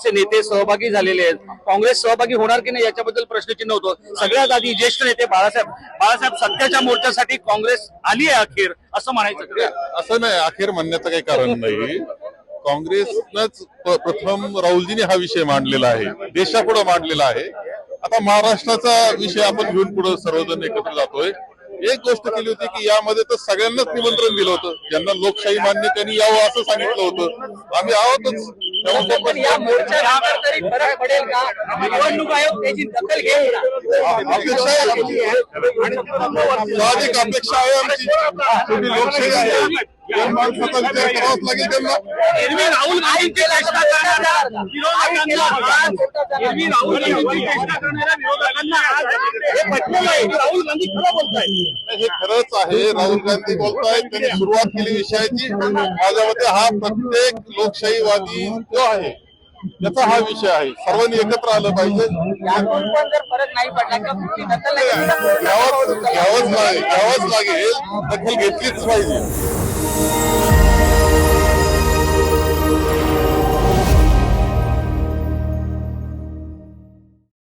काँग्रेसचे नेते सहभागी झालेले आहेत. काँग्रेस सहभागी होणार की नाही याच्याबद्दल प्रश्नचिन्ह होतो. सगळ्यात आधी ज्येष्ठ नेते बाळासाहेब बाळासाहेब सत्याच्या मोर्चासाठी काँग्रेस आली आहे अखेर असं म्हणायचं असं नाही अखेर म्हणण्याचं काही कारण नाही. काँग्रेसनंच प्रथम राहुलजीने हा विषय मांडलेला आहे. देशापुढे मांडलेला आहे. आता महाराष्ट्राचा विषय आपण घेऊन पुढे सर्वजण एकत्र जातोय. एक गोष्ट केली होती की यामध्ये तर सगळ्यांनाच निमंत्रण दिलं होतं. ज्यांना लोकशाही मान्य त्यांनी यावं असं सांगितलं होतं. आम्ही आहोतच. पण या मोर्चानंतर तरी फरक पडेल का निवडणूक आयोग त्याची दखल घेईल का? अपेक्षा आहे साहजिक अपेक्षा आहे आमची शेवटी लोकशाही आहे या माणसाचा विचार करावाच लागेल त्यांना एरवी राहुल करणाऱ्या विरोधकांना एरवी राहुल गांधींची चेष्टा करणाऱ्या विरोधकांना आज हे की राहुल गांधी खरं हे खरंच आहे. राहुल गांधी बोलतायत. त्यांनी सुरुवात केली विषयाची. माझ्या मते हा प्रत्येक लोकशाहीवादी जो आहे याचा हा विषय आहे. सर्वांनी एकत्र आलं पाहिजे. घ्यावंच लागेल. घ्यावंच लागेल. दखल घेतलीच पाहिजे.